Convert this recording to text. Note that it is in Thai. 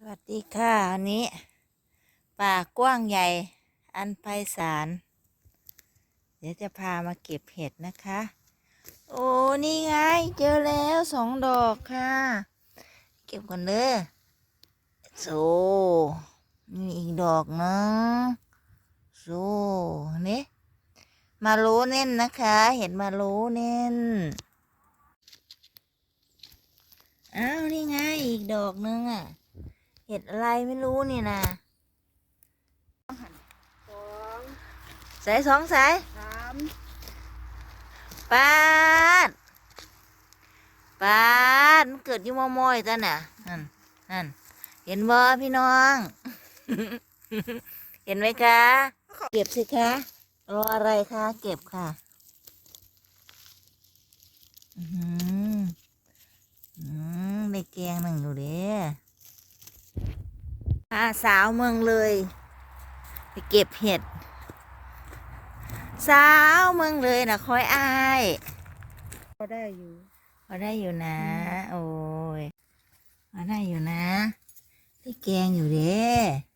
สวัสดีค่ะวันนี้ ป่ากว้างใหญ่อันไพศาลเดี๋ยวจะพามาเก็บเห็ดนะคะ โอ้นี่ไง เจอแล้วสองดอกค่ะ เก็บก่อนเด้อโซนี่อีกดอกนึงโซนี่มาโลเน่นนะคะ เห็ดมาโลเน่นอ้าวนี่ไงอีกดอกนึงอะ เห็ดอะไรไม่รู้นี่นะสองสายสองสายสามปาดปาดมันเกิดอยู่มอมอยจ้ะน่ะนั่นนั่นเห็นบ่พี่น้อง เห็นไหมคะ เก็บสิคะรออะไรคะเก็บค่ะอือหืออืมในแกงหนึ่งอยู่เด้ พาสาวเมืองเลย ไปเก็บเห็ด สาวเมืองเลยนะคอยอายก็ได้อยู่พอได้อยู่นะ โอ้ยพอได้อยู่นะ ที่แกงอยู่เด้อืมอะ